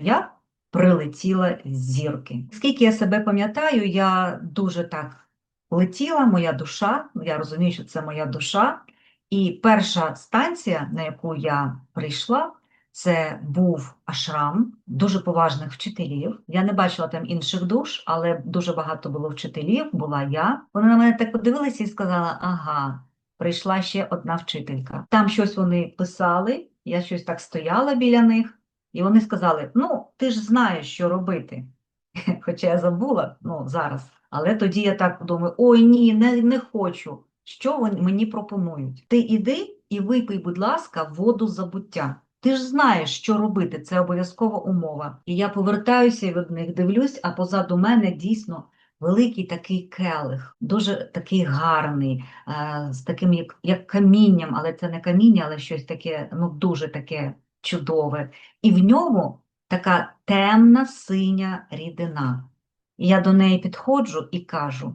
Я прилетіла з зірки. Скільки я себе пам'ятаю, я дуже так летіла, моя душа, я розумію, що це моя душа. І перша станція, на яку я прийшла, це був ашрам дуже поважних вчителів. Я не бачила там інших душ, але дуже багато було вчителів, була я. Вони на мене так подивилися і сказали: ага, прийшла ще одна вчителька. Там щось вони писали, я щось так стояла біля них, і вони сказали: Ну, ти ж знаєш, що робити. Хоча я забула ну, зараз. Але тоді я так думаю: ой, ні, не, не хочу. Що вони мені пропонують? Ти іди і випий, будь ласка, воду забуття. Ти ж знаєш, що робити, це обов'язкова умова. І я повертаюся від них, дивлюсь, а позаду мене дійсно великий такий келих, дуже такий гарний, е, з таким як, як камінням, але це не каміння, але щось таке, ну дуже таке чудове. І в ньому така темна синя рідина. І я до неї підходжу і кажу: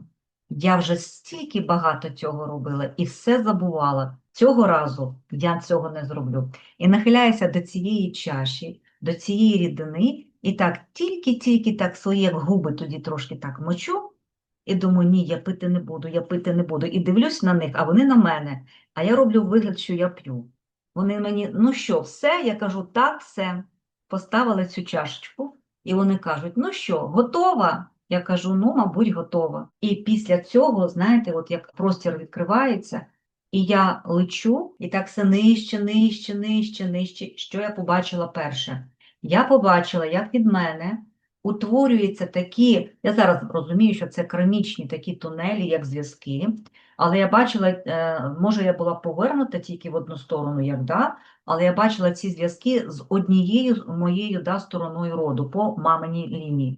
я вже стільки багато цього робила і все забувала. Цього разу я цього не зроблю. І нахиляюся до цієї чаші, до цієї рідини, і так тільки-тільки так свої як губи тоді трошки так мочу, і думаю, ні, я пити не буду, я пити не буду. І дивлюсь на них, а вони на мене. А я роблю вигляд, що я п'ю. Вони мені, ну що, все? Я кажу, так, все. Поставила цю чашечку, і вони кажуть: ну що, готова? Я кажу, ну, мабуть, готова. І після цього, знаєте, от як простір відкривається, і я лечу, і так все нижче, нижче, нижче, нижче. Що я побачила перше? Я побачила, як від мене утворюються такі, я зараз розумію, що це керамічні такі тунелі, як зв'язки, але я бачила, е, може, я була повернута тільки в одну сторону, як да, але я бачила ці зв'язки з однією моєю да, стороною роду по маминій лінії.